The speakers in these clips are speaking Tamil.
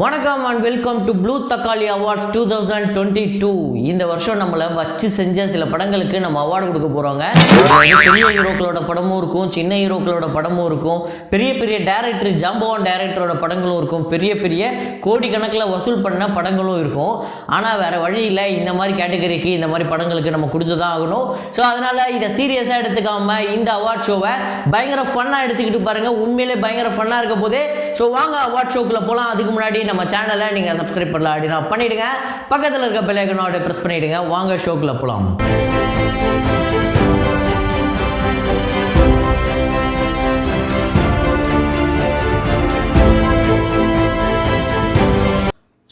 வணக்கம் அண்ட் வெல்கம் டு ப்ளூ தக்காளி awards two thousand twenty two இந்த வருஷம் நம்மளை வச்சு செஞ்ச சில படங்களுக்கு நம்ம அவார்டு கொடுக்க போகிறோங்க பெரிய ஹீரோக்களோட படமும் இருக்கும் சின்ன ஹீரோக்களோட படமும் இருக்கும் பெரிய பெரிய டேரக்டர் ஜாம்பவான் டேரக்டரோட படங்களும் இருக்கும் பெரிய பெரிய கோடிக்கணக்கில் வசூல் பண்ண படங்களும் இருக்கும். ஆனால் வேறு வழியில் இந்த மாதிரி கேட்டகரிக்கு இந்த மாதிரி படங்களுக்கு நம்ம கொடுத்து தான் ஆகணும். ஸோ அதனால் இதை சீரியஸாக எடுத்துக்காம இந்த அவார்ட் ஷோவை பயங்கர ஃபன்னாக எடுத்துக்கிட்டு பாருங்கள் உண்மையிலே பயங்கர ஃபன்னாக இருக்க போதே. ஸோ வாங்க அவார்ட் ஷோக்குள்ளே போகலாம் அதுக்கு முன்னாடி நம்ம சேனலை நீங்கள் சப்ஸ்கிரைப் பண்ணலாம் அப்படின்னா பண்ணிவிடுங்க பக்கத்தில் இருக்க பெல்லைக்கனோட ப்ரெஸ் பண்ணிவிடுங்க வாங்க ஷோக்கில் போகலாம்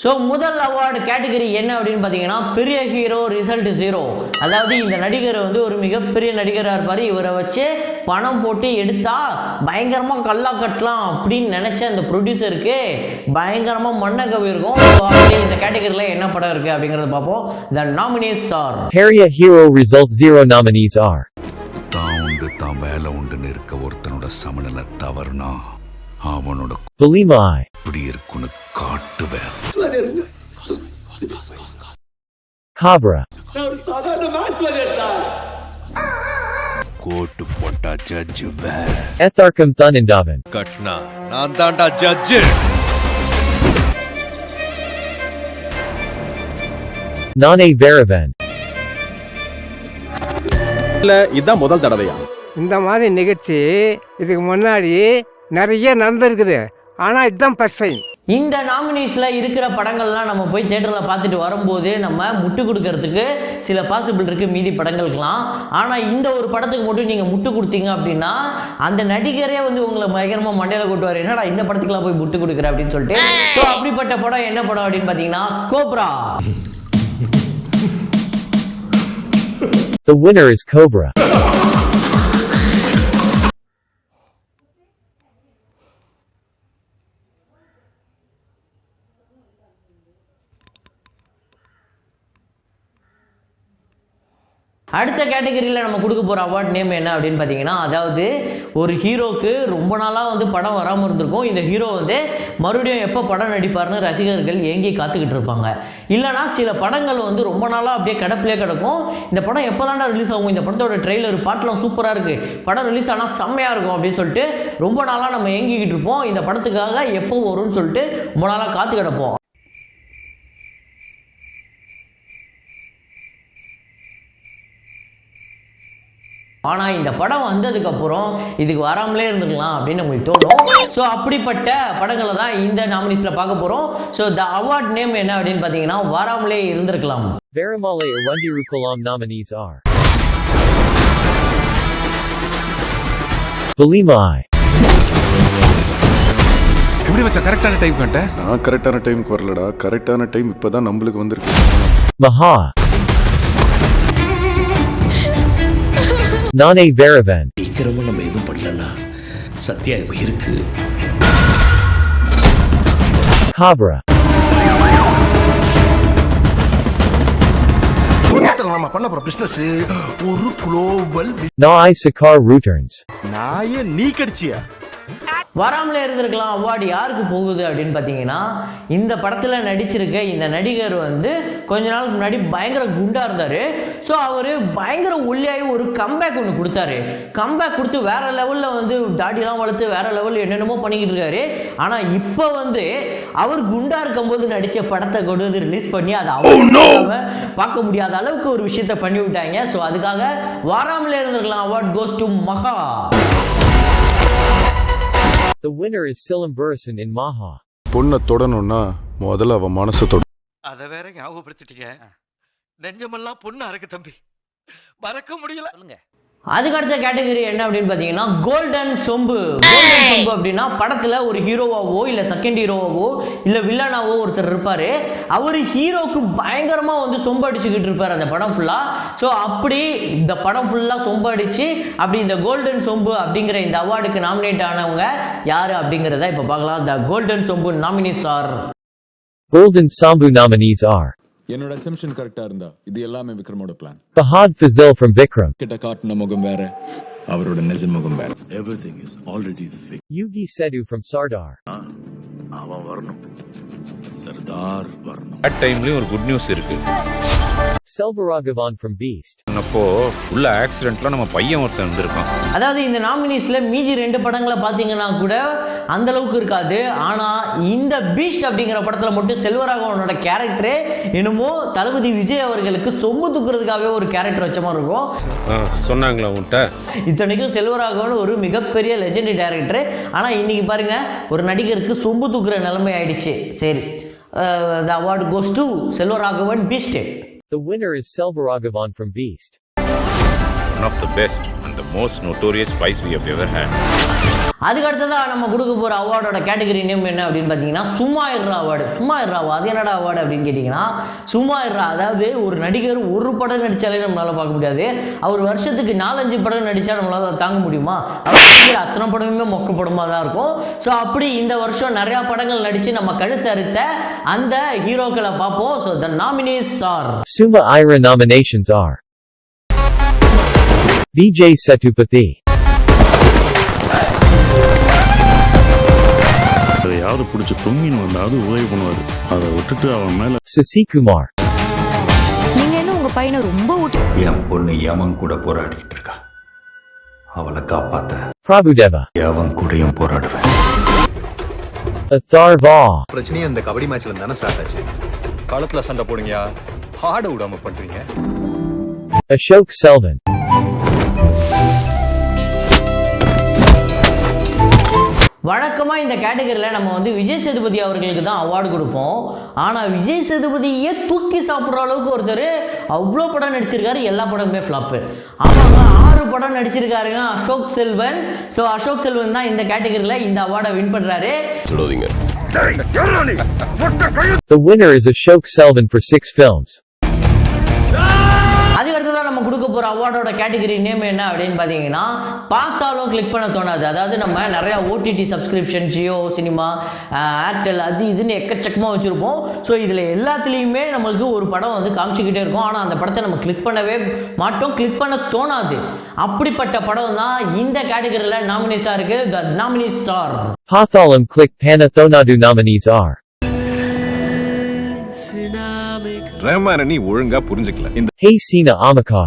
ஸோ முதல் அவார்டு கேட்டகரி என்ன அப்படின்னு பார்த்தீங்கன்னா பெரிய ஹீரோ ரிசல்ட் ஜீரோ அதாவது இந்த நடிகர் வந்து ஒரு மிகப்பெரிய நடிகராக இருப்பார். இவரை வச்சு பணம் போட்டு எடுத்தா பயங்கரமாக கல்லா கட்டலாம் அப்படின்னு நினச்ச அந்த ப்ரொடியூசருக்கு பயங்கரமாக மண்ணை கவி இருக்கும். ஸோ அப்படி இந்த கேட்டகரியில் என்ன படம் இருக்குது அப்படிங்கிறத பார்ப்போம். The nominees are Harriet Hero Result Zero nominees are தான் உண்டு தான் வேலை உண்டுன்னு இருக்க ஒருத்தனோட சமநிலை தவறுனா. அவனோட Belima I, இப்படி இருக்குன்னு காட்டுவேன். Cabra, கோட்டு போட்டா ஜட்ஜு வேற Etharkum Thunandavan, கட்னா நான் ஜட்ஜு. Varavan, இல்ல இதான் முதல் தடவையா? இந்த மாதிரி நிகழ்ச்சி இதுக்கு முன்னாடி நிறைய நடந்திருக்குது. ஆனால் இதுதான் ஃபர்ஸ்ட் டைம் இந்த நாமினேஷனில் இருக்கிற படங்கள்லாம் நம்ம போய் தேட்டரில் பார்த்துட்டு வரும்போது நம்ம முட்டு கொடுக்கறதுக்கு சில பாசிபிள் இருக்குது மீதி படங்களுக்கெல்லாம். ஆனால் இந்த ஒரு படத்துக்கு மட்டும் நீங்கள் முட்டு கொடுத்தீங்க அப்படின்னா அந்த நடிகரே வந்து உங்களை பயங்கரமாக மண்டையில் கொட்டுவார். என்னடா இந்த படத்துக்குலாம் போய் முட்டு கொடுக்குற? அப்படின்னு சொல்லிட்டு. ஸோ அப்படிப்பட்ட படம் என்ன படம் அப்படின்னு பார்த்தீங்கன்னா Cobra. The winner is Cobra. அடுத்த கேட்டகரியில் நம்ம கொடுக்க போகிற அவார்ட் நேம் என்ன அப்படின்னு பார்த்தீங்கன்னா அதாவது ஒரு ஹீரோக்கு ரொம்ப நாளாக வந்து படம் வராமல் இருந்திருக்கும். இந்த ஹீரோ வந்து மறுபடியும் எப்போ படம் நடிப்பார்னு ரசிகர்கள் ஏங்கி காத்துக்கிட்டு இருப்பாங்க. இல்லைனா சில படங்கள் வந்து ரொம்ப நாளாக அப்படியே கிடப்பிலே கிடக்கும். இந்த படம் எப்போ தாண்டா ரிலீஸ் ஆகும்? இந்த படத்தோட ட்ரெய்லர் பாட்டெலாம் சூப்பராக இருக்குது படம் ரிலீஸ் ஆனால் செம்மையாக இருக்கும் அப்படின்னு சொல்லிட்டு ரொம்ப நாளாக நம்ம ஏங்கிக்கிட்டு இருப்போம். இந்த படத்துக்காக எப்போ வரும்னு சொல்லிட்டு ரொம்ப நாளாக காத்து கிடப்போம் ஆனால் இந்த படம் வந்ததுக்கப்புறம் இதுக்கு வராமலே இருந்துக்கலாம் அப்படின்னு உங்களுக்கு தோணும். ஸோ அப்படிப்பட்ட படங்களை தான் இந்த நாமினிஸில் பார்க்க போகிறோம் ஸோ த அவார்ட் நேம் என்ன அப்படின்னு பார்த்தீங்கன்னா வராமலே இருந்திருக்கலாம். Varamale Arundirukulam nominees are Belima I, எப்படி வச்சா? கரெக்டான டைம் கண்ட? நான் கரெக்டான டைம்க்கு வரலடா கரெக்டான டைம் இப்பதான் நம்மளுக்கு வந்திருக்கு. Maha, Nane Varavan, சீக்கிரமா நம்ம எதுவும் பண்ணலன்னா சத்யா இருக்கு. Cabra, உலகத்துல நம்ம பண்ண போற பிசினஸ் ஒரு global Na I Sakar Returns, நாயே நீ கடிச்சியா? வராமலே இருந்திருக்கலாம் அவார்டு யாருக்கு போகுது அப்படின்னு பார்த்தீங்கன்னா இந்த படத்தில் நடிச்சிருக்க இந்த நடிகர் வந்து கொஞ்ச நாளுக்கு முன்னாடி பயங்கர குண்டாக இருந்தார். ஸோ அவர் பயங்கர ஒல்லியாகி ஒரு கம்பேக் ஒன்று கொடுத்தாரு. கம்பேக் கொடுத்து வேற லெவலில் வந்து தாடிலாம் வளர்த்து வேற லெவலில் என்னென்னமோ பண்ணிக்கிட்டு இருக்காரு. ஆனால் இப்போ வந்து அவர் குண்டா இருக்கும்போது நடித்த படத்தை கொண்டு வந்து ரிலீஸ் பண்ணி அதை அவங்க பார்க்க முடியாத அளவுக்கு ஒரு விஷயத்த பண்ணி விட்டாங்க ஸோ அதுக்காக வராமலே இருந்திருக்கலாம். Award goes to Maha. The winner is Silam Burrison in Maha. பொண்ணை தொடணும்னா முதல்ல அவன் மனசை தொட. அத வேற ஞாபகப்படுத்திட்டீங்க. நெஞ்சமெல்லாம் பொண்ணா இருக்கு தம்பி. மறக்க முடியல. அதுக்கு அடுத்த கேட்டகரி என்ன அப்படின்னு பார்த்தீங்கன்னா கோல்டன் சொம்பு. கோல்டன் சொம்பு அப்படின்னா படத்தில் ஒரு ஹீரோவாவோ இல்லை செகண்ட் ஹீரோவாவோ இல்லை வில்லனாவோ ஒருத்தர் இருப்பார். அவர் ஹீரோக்கு பயங்கரமாக வந்து சொம்பு அடிச்சுக்கிட்டு இருப்பார் அந்த படம் ஃபுல்லாக ஸோ அப்படி இந்த படம் ஃபுல்லாக சொம்பு அடித்து அப்படி இந்த கோல்டன் சொம்பு அப்படிங்கிற இந்த அவார்டுக்கு நாமினேட் ஆனவங்க யார் அப்படிங்கிறத இப்போ பார்க்கலாம். த கோல்டன் சொம்பு nominees are Golden Sambu nominees are என்னோட அசம்ஷன் கரெக்டா இருந்தா இது எல்லாமே விக்ரமோட plan Fahad Fazil from Vikram, கிட்ட காட்டின முகம் வேற அவரோட நிஜ முகம் வேற. Everything is already Yugi Sedu from Sardar, அவன் வரணும். தார் வரணும். பேட் டைம்லயும் ஒரு குட் நியூஸ் இருக்கு. Selvaragavan from Beast. அப்போ உள்ள ஆக்சிடென்ட்ல நம்ம பையன் ஒருத்தன் இருந்திருக்கான். அதாவது இந்த நாமினிஸ்ல மீதி ரெண்டு படங்களை பார்த்தீங்கன்னா கூட அந்த அளவுக்கு இருக்காது. ஆனால் இந்த பீஸ்ட் அப்படிங்கிற படத்தில் மட்டும் செல்வராகவனோட கேரக்டரே என்னமோ தளபதி விஜய் அவர்களுக்கு சொம்பு தூக்குறதுக்காகவே ஒரு கேரக்டர் வச்ச மாதிரி இருக்கும். சொன்னாங்களா உன்கிட்ட இத்தனைக்கும் செல்வராகவன் ஒரு மிகப்பெரிய லெஜெண்ட் டேரக்டர் ஆனால் இன்னைக்கு பாருங்க ஒரு நடிகருக்கு சொம்பு தூக்குற நிலைமை ஆயிடுச்சு. சரி the award goes to Selvaraghavan Beast The winner is Selvaragavan from Beast. One of the best and the most notorious spice we have ever had. அதுக்கு அடுத்ததாக நம்ம கொடுக்க போகிற அவார்டோட கேட்டகரி நேம் என்ன அப்படின்னு பார்த்தீங்கன்னா சும்மா இருறா அவார்டு. சும்மா இருறாவா அது என்னடா அவார்டு அப்படின்னு கேட்டிங்கன்னா சும்மா இருறா அதாவது ஒரு நடிகர் ஒரு படம் நடித்தாலே நம்மளால் பார்க்க முடியாது. அவர் வருஷத்துக்கு நாலஞ்சு படம் நடித்தா நம்மளால் அதை தாங்க முடியுமா? அவர் அத்தனை படமுமே மொக்க படமாக தான் இருக்கும். ஸோ அப்படி இந்த வருஷம் நிறையா படங்கள் நடித்து நம்ம கழுத்து அறுத்த அந்த ஹீரோக்களை பார்ப்போம். So the nominees are Suma Ira nominations are Vijay Sethupathi, பிடிச்சி தொங்கின்னு வந்தாவது உதவி பண்ணுவாரு. அதை விட்டுட்டு அவன் மேல Sasikumar, நீங்க என்ன உங்க பையனை ரொம்ப ஊட்டி என் பொண்ணு எவன் கூட போராடிக்கிட்டு இருக்கா. அவளை காப்பாத்த Prabhudeva, எவன் கூடயும் போராடுவேன். பிரச்சனையே அந்த கபடி மேட்ச்ல தானே ஸ்டார்ட் ஆச்சு. களத்துல சண்டை போடுங்க ஆட விடாம பண்றீங்க. Ashok Selvan, வழக்கமாக இந்த கேட்டகரியில் நம்ம வந்து விஜய் சேதுபதி அவர்களுக்கு தான் அவார்டு கொடுப்போம். ஆனால் விஜய் சேதுபதியே தூக்கி சாப்பிட்ற அளவுக்கு ஒருத்தர் அவ்வளோ படம் நடிச்சிருக்காரு எல்லா படமுமே ஃப்ளாப்பு ஆமாங்க ஆறு படம் நடிச்சிருக்காருங்க அசோக் செல்வன். ஸோ அசோக் செல்வன் தான் இந்த கேட்டகரியில் இந்த அவார்டை வின் பண்ணுறாரு The winner is Ashok Selvan for six films. அதுக்கு அடுத்ததான் நம்ம கொடுக்க போகிற அவார்டோட கேட்டகரி நேம் என்ன அப்படின்னு பார்த்தீங்கன்னா பார்த்தாலும் கிளிக் பண்ண தோணாது. அதாவது நம்ம நிறையா OTT subscription Jio Cinema Airtel அது இதுன்னு எக்கச்சக்கமாக வச்சுருப்போம். ஸோ இதில் எல்லாத்துலேயுமே நம்மளுக்கு ஒரு படம் வந்து காமிச்சிக்கிட்டே இருக்கும். ஆனால் அந்த படத்தை நம்ம கிளிக் பண்ணவே மாட்டோம். கிளிக் பண்ண தோணாது. அப்படிப்பட்ட படம் தான் இந்த கேட்டகரியில் நாமினேஸாக இருக்குது the nominees are Pathalam Click Panathonadu nominees are ரஹ்மான நீ ஒழுங்கா புரிஞ்சுக்கல. இந்த Hey Sina Amaka,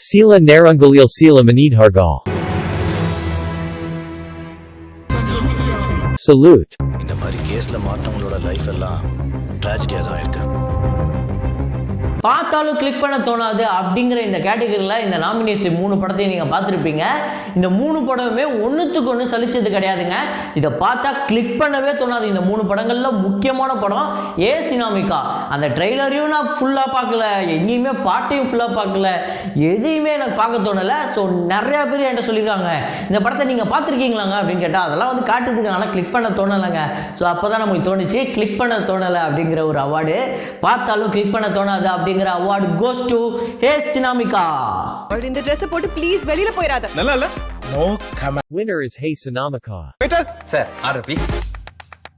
Sila Narangalil Sila Manidhargal. Salute. இந்த மாதிரி கேஸ்ல மாட்டவங்களோட லைஃப் எல்லாம் ட்ராஜடியா தான் இருக்கு பார்த்தாலும் கிளிக் பண்ண தோணாது அப்படிங்கிற இந்த கேட்டகரியில் இந்த நாமினேஷன் மூணு படத்தையும் நீங்கள் பார்த்துருப்பீங்க. இந்த மூணு படமுமே ஒன்றுத்துக்கு ஒன்று சலிச்சது கிடையாதுங்க. இதை பார்த்தா கிளிக் பண்ணவே தோணாது. இந்த மூணு படங்களில் முக்கியமான படம் ஏ சினாமிகா. அந்த ட்ரெய்லரையும் நான் ஃபுல்லாக பார்க்கல. எங்கேயுமே பாட்டையும் ஃபுல்லாக பார்க்கல. எதையுமே எனக்கு பார்க்க தோணலை. ஸோ நிறையா பேர் என்கிட்ட சொல்லியிருக்காங்க இந்த படத்தை நீங்கள் பார்த்துருக்கீங்களாங்க? அப்படின்னு கேட்டால் அதெல்லாம் வந்து காட்டுறதுக்கு ஆனால் கிளிக் பண்ண தோணலைங்க. ஸோ அப்போ தான் நம்மளுக்கு தோணுச்சு கிளிக் பண்ண தோணலை அப்படிங்கிற ஒரு அவார்டு பார்த்தாலும் கிளிக் பண்ண தோணாது அப்படிங்கிற award goes to Hey Sinamika இந்த ட்ரெஸ் போட்டு ப்ளீஸ் வெளியில போயிடாத நல்லா இல்ல? Winner is Hey Sanamaka. Sir order please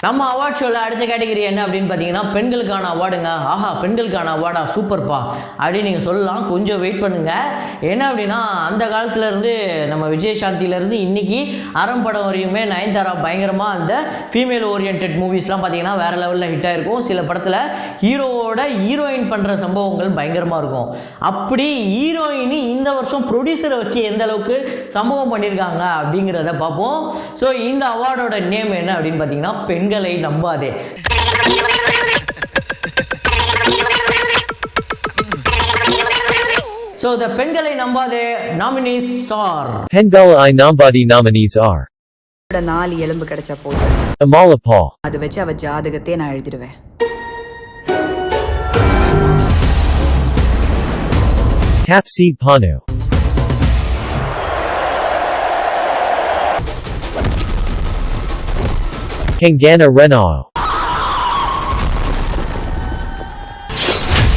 நம்ம அவார்ட் ஷோவில் அடுத்த கேட்டகரி என்ன அப்படின்னு பார்த்தீங்கன்னா பெண்களுக்கான அவார்டுங்க ஆஹா பெண்களுக்கான அவார்டா சூப்பர்ப்பா அப்படின்னு நீங்கள் சொல்லலாம். கொஞ்சம் வெயிட் பண்ணுங்கள் என்ன அப்படின்னா அந்த காலத்துலேருந்து நம்ம விஜய் சாந்தியிலேருந்து இன்னைக்கு அறம் படம் வரையுமே நயன்தாரா பயங்கரமாக அந்த ஃபீமேல் ஓரியன்ட் மூவிஸ்லாம் பார்த்தீங்கன்னா வேறு லெவலில் ஹிட் ஆகிருக்கும் சில படத்தில் ஹீரோவோட ஹீரோயின் பண்ணுற சம்பவங்கள் பயங்கரமாக இருக்கும். அப்படி ஹீரோயினி இந்த வருஷம் ப்ரொடியூசரை வச்சு எந்த அளவுக்கு சம்பவம் பண்ணியிருக்காங்க அப்படிங்கிறத பார்ப்போம். ஸோ இந்த அவார்டோட நேம் என்ன அப்படின்னு பார்த்தீங்கன்னா பெண் பெண்களை நம்பாதே. ஸோ த பெண்களை நம்பாதே nominees are Pengala I Nambadi nominees are. நாலு எலும்பு கிடைச்சா போதும். Amala Paul, அதை வச்சு அவ ஜாதகத்தையே நான் எழுதிடுவேன். Capseed Panu, Kangana Renao,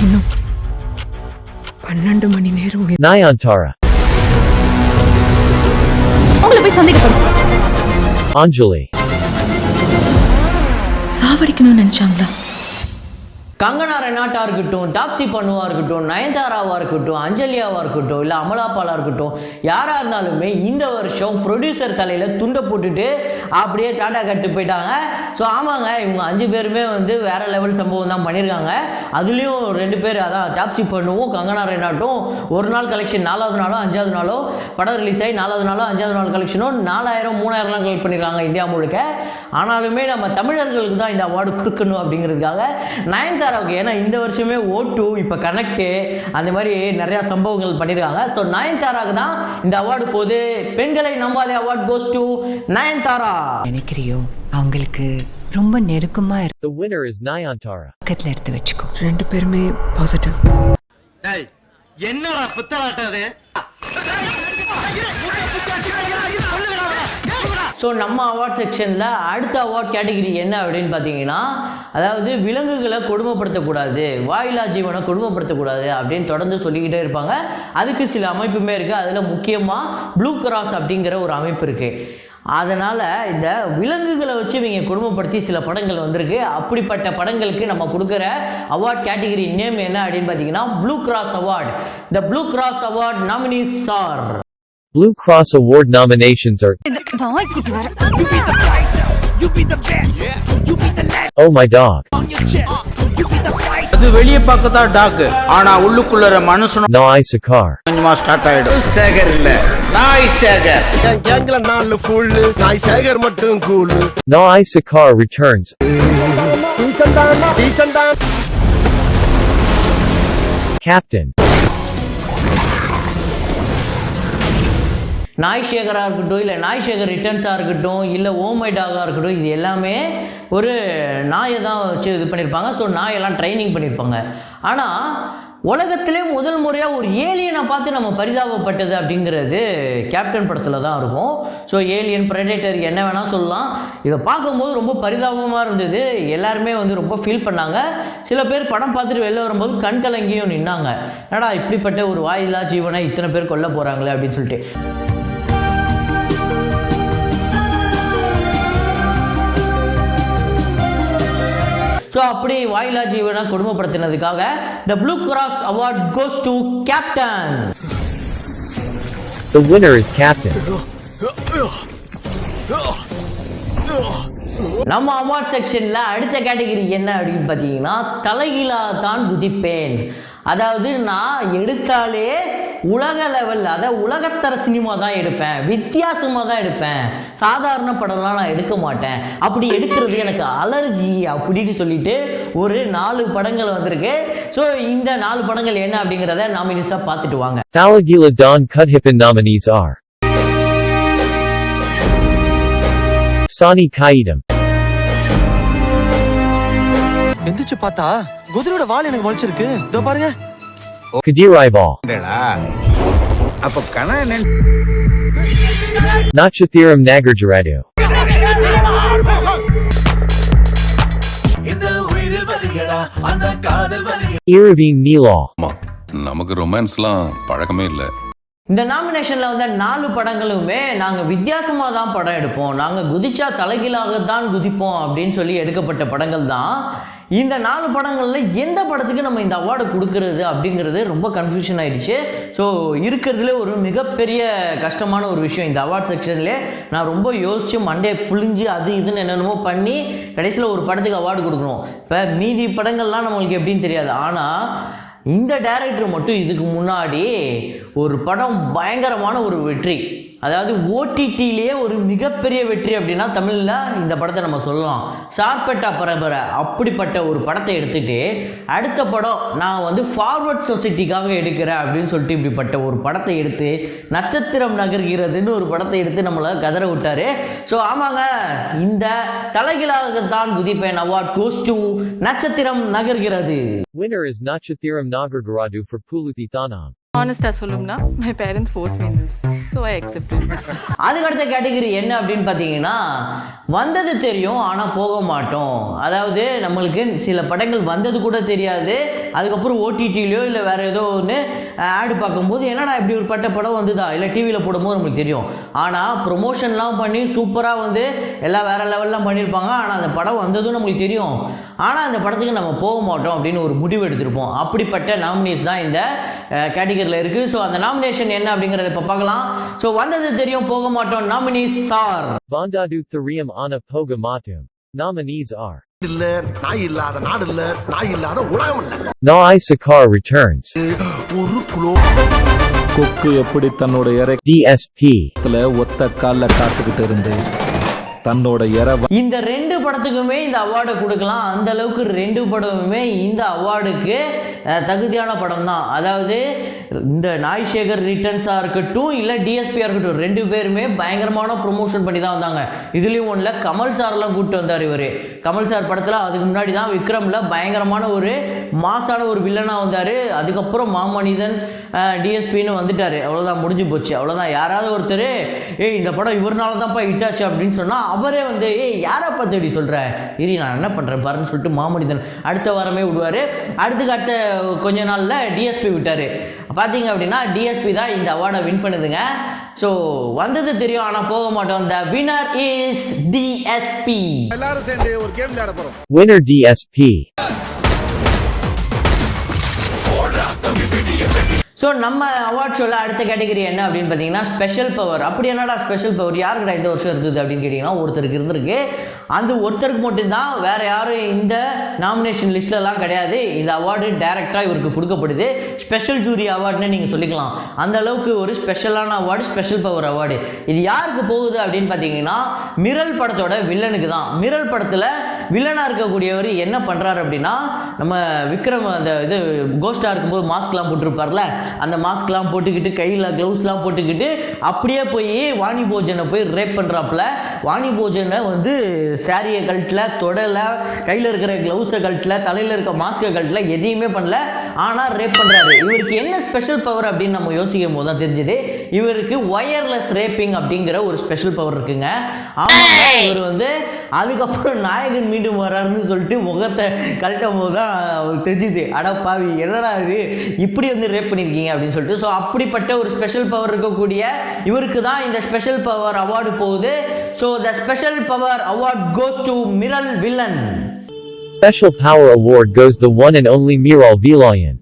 இன்னும் பன்னெண்டு மணி நேரம் Nayantara, உங்களை போய் சந்தேகப்படும் Anjali, சாவடிக்கணும்னு நினைச்சாங்களா? கங்கனா ரெனாட்டா இருக்கட்டும் டாப்ஸி பண்ணுவாக இருக்கட்டும் நயன்தாராவாக இருக்கட்டும் அஞ்சலியாவாக இருக்கட்டும் இல்லை அமலாப்பாலாக இருக்கட்டும் யாராக இருந்தாலுமே இந்த வருஷம் ப்ரொடியூசர் தலையில் துண்டை போட்டுட்டு அப்படியே டாட்டா கட்டு போயிட்டாங்க. ஸோ ஆமாங்க இவங்க அஞ்சு பேருமே வந்து வேறு லெவல் சம்பவம் தான் பண்ணியிருக்காங்க அதுலேயும் ரெண்டு பேர் அதான் டாப்ஸி பண்ணுவோம் கங்கனா ரெனாட்டும் ஒரு நாள் கலெக்ஷன் நாலாவது நாளோ அஞ்சாவது நாளோ படம் ரிலீஸ் ஆகி நாலாவது நாளோ அஞ்சாவது நாள் கலெக்ஷனும் நாலாயிரம் மூணாயிரம்லாம் கலெக்ட் பண்ணியிருக்காங்க இந்தியா முழுக்க. ஆனாலுமே நம்ம தமிழர்களுக்கு தான் இந்த அவார்டு கொடுக்கணும் அப்படிங்கிறதுக்காக நயன்தாராவுக்கு ஏன்னா இந்த வருஷமே ஓட்டு இப்போ கனெக்டு அந்த மாதிரி நிறையா சம்பவங்கள் பண்ணியிருக்காங்க ஸோ நயன்தாராவுக்கு தான் இந்த அவார்டு போகுது. பெண்களை நம்பாதே அவார்ட் கோஸ் டு நயன்தாரா. நினைக்கிறியோ? அவங்களுக்கு ரொம்ப நெருக்கமா The winner is Nayantara. இருக்கத்துல எடுத்து வச்சுக்கோ. ரெண்டு பேருமே பாசிட்டிவ் என்னடா புத்தலாட்டம் அது? ஸோ நம்ம அவார்ட் செக்ஷனில் அடுத்த அவார்ட் கேட்டகிரி என்ன அப்படின்னு பார்த்தீங்கன்னா அதாவது விலங்குகளை கொடுமைப்படுத்தக்கூடாது வாயிலா ஜீவனை கொடுமைப்படுத்தக்கூடாது அப்படின்னு தொடர்ந்து சொல்லிக்கிட்டே இருப்பாங்க. அதுக்கு சில அமைப்புமே இருக்குது அதில் முக்கியமாக ப்ளூ கிராஸ் அப்படிங்கிற ஒரு அமைப்பு இருக்குது அதனால் இந்த விலங்குகளை வச்சு இவங்க கொடுமைப்படுத்தி சில படங்கள் வந்திருக்கு. அப்படிப்பட்ட படங்களுக்கு நம்ம கொடுக்குற அவார்ட் கேட்டகரி நேம் என்ன அப்படின்னு பார்த்தீங்கன்னா ப்ளூ கிராஸ் அவார்ட் இந்த blue cross award nominees are Blue Cross Award nominations are Oh My Dog, அது வெளியே பார்க்கத்தான் டாக்கு ஆனா உள்ளுக்குள்ள மனுஷனும் Naai Sakar, கொஞ்சமா ஸ்டார்ட் ஆயிடும். சேகர் இல்ல. நாய் சேகர் என் கேங்ல நாலு ஃபுல்லு நாய் சேகர் மட்டும் கூலு Naai Sakar returns. Captain, நாய் சேகராக இருக்கட்டும் இல்லை நாய் சேகர் ரிட்டர்ன்ஸாக இருக்கட்டும் இல்லை ஓமை டாகாக இருக்கட்டும் இது எல்லாமே ஒரு நாயை தான் வச்சு இது பண்ணியிருப்பாங்க ஸோ நாயெல்லாம் ட்ரைனிங் பண்ணியிருப்பாங்க ஆனால் உலகத்திலே முதல் முறையாக ஒரு ஏலியனை பார்த்து நம்ம பரிதாபப்பட்டது அப்படிங்கிறது கேப்டன் படத்தில் தான் இருக்கும். ஸோ ஏலியன் ப்ரெடேட்டர் என்ன வேணால் சொல்லலாம். இதை பார்க்கும்போது ரொம்ப பரிதாபமாக இருந்தது. எல்லாருமே வந்து ரொம்ப ஃபீல் பண்ணாங்க. சில பேர் படம் பார்த்துட்டு வெளில வரும்போது கண் கலங்கியும் நின்னாங்க. என்னடா இப்படிப்பட்ட ஒரு வாயில்லா ஜீவனை இத்தனை பேர் கொல்ல போகிறாங்களே அப்படின்னு சொல்லிட்டு. ஸோ அப்படி வாயிலா ஜீவனை கொடுமைப்படுத்தினதுக்காக the blue cross award goes to Captain the winner is Captain. நம்ம அவார்ட் செக்ஷனில் அடுத்த கேட்டகரி என்ன அப்படின்னு பார்த்தீங்கன்னா தலைகீழா தான் குதிப்பேன் அதாவது நான் எடுத்தாலே உலக லெவல் அதாவது உலகத்தர சினிமா தான் எடுப்பேன். வித்தியாசமாக தான் எடுப்பேன். சாதாரண படம்லாம் நான் எடுக்க மாட்டேன். அப்படி எடுக்கிறது எனக்கு அலர்ஜி அப்படின்னு சொல்லிட்டு ஒரு நாலு படங்கள் வந்திருக்கு. ஸோ இந்த நாலு படங்கள் என்ன அப்படிங்கிறத நாமினிஸாக பார்த்துட்டு வாங்க. Thalagila Don Kudhipan nominees are Sani Kaidam, எந்திரிச்சு பார்த்தா குதிரையோட வால் எனக்கு முளைச்சிருக்கு. இதோ பாருங்க. Kadirival, அப்ப கண என்ன? Nachathiram Nagarjaradu, Iravine Neelal, நமக்கு ரொமான்ஸ்லாம் பழக்கமே இல்லை. இந்த நாமினேஷனில் வந்த நாலு படங்களுமே நாங்கள் வித்தியாசமாக தான் படம் எடுப்போம். நாங்கள் குதிச்சா தலைகீழாக தான் குதிப்போம் அப்படின்னு சொல்லி எடுக்கப்பட்ட படங்கள் தான். இந்த நாலு படங்களில் எந்த படத்துக்கு நம்ம இந்த அவார்டு கொடுக்கறது அப்படிங்கிறது ரொம்ப கன்ஃபியூஷன் ஆயிடுச்சு. ஸோ இருக்கிறதுல ஒரு மிகப்பெரிய கஷ்டமான ஒரு விஷயம் இந்த அவார்ட் செக்ஷன்லேயே நான் ரொம்ப யோசித்து மண்டே புழிஞ்சு அது இதுன்னு என்னென்னமோ பண்ணி கடைசியில் ஒரு படத்துக்கு அவார்டு கொடுக்கணும் இப்போ மீதி படங்கள்லாம் நம்மளுக்கு எப்படின்னு தெரியாது. ஆனால் இந்த டேரக்டர் மட்டும் இதுக்கு முன்னாடி ஒரு படம் பயங்கரமான ஒரு வெற்றி. அதாவது ஓடிடியிலேயே ஒரு மிகப்பெரிய வெற்றி அப்படின்னா தமிழில் இந்த படத்தை நம்ம சொல்லலாம். சார்பெட்டா பரம்பரை அப்படிப்பட்ட ஒரு படத்தை எடுத்துட்டு அடுத்த படம் நான் வந்து ஃபார்வர்ட் சொசைட்டிக்காக எடுக்கிறேன் அப்படின்னு சொல்லிட்டு இப்படிப்பட்ட ஒரு படத்தை எடுத்து நட்சத்திரம் நகர்கிறதுன்னு ஒரு படத்தை எடுத்து நம்மளை கதற விட்டார். ஸோ ஆமாங்க இந்த தலைகளாகத்தான் குதிப்பேன் அவார்ட் கோஸ் டு நட்சத்திரம் நகர்கிறது. Winner is Nachathiram Nagargaradu for Puluthi Thanam. Honest சொல்லும்னா my parents force me this so I accept அதுக்கு அடுத்த கேட்டகரி என்ன அப்படின்னு பார்த்தீங்கன்னா வந்தது தெரியும் ஆனால் போக மாட்டோம். அதாவது நம்மளுக்கு சில படங்கள் வந்தது கூட தெரியாது. அதுக்கப்புறம் ஓடிடிலையோ இல்லை வேறு ஏதோ ஒன்று ஆடு பார்க்கும்போது என்னடா இப்படி ஒரு பட்ட படம் வந்துதா? இல்லை டிவியில் போடும்போது நம்மளுக்கு தெரியும். ஆனால் ப்ரொமோஷன்லாம் பண்ணி சூப்பராக வந்து எல்லாம் வேறு லெவல்லாம் பண்ணியிருப்பாங்க ஆனால் அந்த படம் வந்ததும் நம்மளுக்கு தெரியும். ஆனால் அந்த படத்துக்கு நம்ம போக மாட்டோம் அப்படின்னு ஒரு முடிவு எடுத்திருப்போம். அப்படிப்பட்ட நாமினேஸ் தான் இந்த கேட்டகரியில் இருக்குது ஸோ அந்த நாமினேஷன் என்ன அப்படிங்கிறத இப்போ பார்க்கலாம். ஸோ வந்தது தெரியும் போக மாட்டோம். Nominees are Bandadu Thariam Ana Poga Matum. Nominees are. இல்ல நாய் இல்லாத நாடு இல்ல நாய் இல்லாத உலகம் இல்ல. Na Sakar returns. ஒரு குலோ கொக்கு எப்படி தன்னோட DSP. இறக்கத்துல ஒத்த கால்ல காத்துக்கிட்டு இருந்து தன்னோட இற இந்த ரெண்டு படத்துக்குமே இந்த அவார்டை கொடுக்கலாம். அந்த அளவுக்கு ரெண்டு படமுமே இந்த அவார்டுக்கு தகுதியான படம் தான் அதாவது இந்த நாய்சேகர் ரிட்டர்ன்ஸாக இருக்கட்டும் இல்லை டிஎஸ்பியாக இருக்கட்டும் ரெண்டு பேருமே பயங்கரமான ப்ரொமோஷன் பண்ணி தான் வந்தாங்க. இதுலேயும் ஒன்றில் கமல் சார்லாம் கூப்பிட்டு வந்தார் இவர். கமல் சார் படத்தில் அதுக்கு முன்னாடி தான் விக்ரமில் பயங்கரமான ஒரு மாசான ஒரு வில்லனாக வந்தார். அதுக்கப்புறம் மாமனிதன் டிஎஸ்பின்னு வந்துட்டார். அவ்வளோதான் முடிஞ்சு போச்சு. அவ்வளோதான் யாராவது ஒருத்தர் ஏய் இந்த படம் இவர்னால தான்ப்பா ஹிட்டாச்சு அப்படின்னு சொன்னால் அவரே வந்து ஏய் யாரப்பா தேடி சொல்கிற இரி நான் என்ன பண்ணுறேன் பாருன்னு சொல்லிட்டு மாமனிதன் அடுத்த வாரமே விடுவார். அடுத்துக்கு அடுத்த கொஞ்ச நாளில் டிஎஸ்பி விட்டார். பார்த்தீங்க அப்படின்னா டிஎஸ்பி தான் இந்த அவார்டை வின் பண்ணுதுங்க. ஸோ வந்தது தெரியும் ஆனால் போக மாட்டோம். த வினர் இஸ் டிஎஸ்பி எல்லாரும் சேர்ந்து ஒரு கேம் விளையாட போறோம். Winner DSP. ஸோ நம்ம அவார்ட் ஷோவில் அடுத்த கேட்டகரி என்ன அப்படின்னு பார்த்தீங்கன்னா ஸ்பெஷல் பவர் அப்படி என்னடா ஸ்பெஷல் பவர் யாருக்கிட்ட இந்த வருஷம் இருந்தது அப்படின்னு கேட்டிங்கன்னா ஒருத்தருக்கு இருந்திருக்கு. அந்த ஒருத்தருக்கு மட்டும்தான் வேறு யாரும் இந்த நாமினேஷன் லிஸ்ட்லலாம் கிடையாது. இந்த அவார்டு டைரெக்டாக இவருக்கு கொடுக்கப்படுது. ஸ்பெஷல் ஜூரி அவார்டுன்னு நீங்கள் சொல்லிக்கலாம். அந்த அளவுக்கு ஒரு ஸ்பெஷலான அவார்டு ஸ்பெஷல் பவர் அவார்டு இது யாருக்கு போகுது அப்படின்னு பார்த்தீங்கன்னா மிரல் படத்தோட வில்லனுக்கு தான். மிரல் படத்தில் வில்லனாக இருக்கக்கூடியவர் என்ன பண்ணுறாரு அப்படின்னா நம்ம விக்ரம் அந்த இது கோஸ்டாக இருக்கும்போது மாஸ்க்லாம் போட்டிருப்பார்ல அந்த மாஸ்க்லாம் போட்டுக்கிட்டு கையில் க்ளவுஸ்லாம் போட்டுக்கிட்டு அப்படியே போய் வாணி போஜனை போய் ரேப் பண்ணுறாப்புல வாணி போஜனை வந்து சாரியை கழட்டில் தொடல கையில் இருக்கிற க்ளவுஸை கழட்டில் தலையில் இருக்க மாஸ்கை கழட்டில் எதையுமே பண்ணல. ஆனால் ரேப் பண்ணுறாரு இவருக்கு என்ன ஸ்பெஷல் பவர் அப்படின்னு நம்ம யோசிக்கும் போது தான் தெரிஞ்சது. இவருக்கு ஒயர்லெஸ் ரேப்பிங் அப்படிங்கிற ஒரு ஸ்பெஷல் பவர் இருக்குங்க. ஆமாங்க இவர் வந்து அதுக்கப்புறம் நாயகன் மீண்டும் வர்றாருன்னு சொல்லிட்டு முகத்தை கழட்டும் போது தான் அவருக்கு தெரிஞ்சுது. அட பாவி என்னடா இது? இப்படி வந்து ரேப் பண்ணியிருக்கீங்க அப்படின்னு சொல்லிட்டு. ஸோ அப்படிப்பட்ட ஒரு ஸ்பெஷல் பவர் இருக்கக்கூடிய இவருக்கு தான் இந்த ஸ்பெஷல் பவர் அவார்டு போகுது. So the special power award goes to Miral villain Special Power Award goes the one and only Miral Vilayan.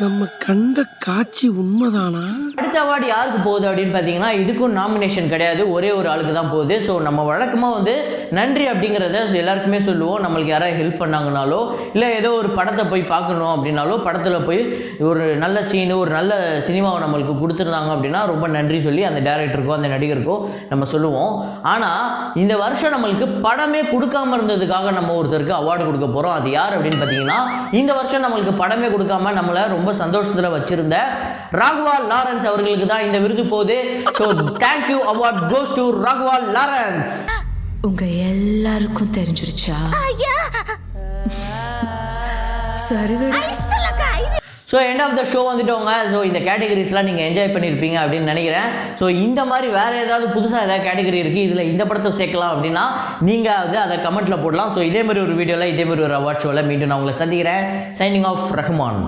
நம்ம கண்ட காட்சி உண்மைதானா? அடுத்த அவார்டு யாருக்கு போகுது அப்படின்னு பார்த்தீங்கன்னா இதுக்கும் நாமினேஷன் கிடையாது. ஒரே ஒரு ஆளுக்கு தான் போகுது. ஸோ நம்ம வழக்கமாக வந்து நன்றி அப்படிங்கிறத எல்லாருக்குமே சொல்லுவோம். நம்மளுக்கு யாராவது ஹெல்ப் பண்ணாங்கனாலோ இல்லை ஏதோ ஒரு படத்தை போய் பார்க்கணும் அப்படின்னாலோ படத்தில் போய் ஒரு நல்ல சீனு ஒரு நல்ல சினிமாவை நம்மளுக்கு கொடுத்துருந்தாங்க அப்படின்னா ரொம்ப நன்றி சொல்லி அந்த டேரக்டருக்கோ அந்த நடிகருக்கோ நம்ம சொல்லுவோம். ஆனால் இந்த வருஷம் நம்மளுக்கு படமே கொடுக்காம இருந்ததுக்காக நம்ம ஒருத்தருக்கு அவார்டு கொடுக்க போகிறோம் அது யார் அப்படின்னு பார்த்தீங்கன்னா இந்த வருஷம் நம்மளுக்கு படமே கொடுக்காம நம்மளை ரொம்ப சந்தோஷத்தில் வச்சுருந்த ராகவா லாரன்ஸ் அவர்களுக்கு தான் இந்த விருது போகுது. So thank you award goes to Raghava Lawrence. உங்க எல்லாருக்கும் தெரிஞ்சிருச்சா? சரி விடு. So end of the show வந்துட்டோங்க. ஸோ இந்த கேட்டகரிஸ்லாம் நீங்கள் என்ஜாய் பண்ணியிருப்பீங்க அப்படின்னு நினைக்கிறேன். ஸோ இந்த மாதிரி வேறு ஏதாவது புதுசாக ஏதாவது கேட்டகரி இருக்குது இதில் இந்த படத்தை சேர்க்கலாம் அப்படின்னா நீங்கள் வந்து அதை கமெண்ட்டில் போடலாம். ஸோ இதே மாதிரி ஒரு வீடியோவில் இதே மாதிரி ஒரு அவார்ட் ஷோவில் மீண்டும் நான் உங்களை சந்திக்கிறேன். Signing off Rahman.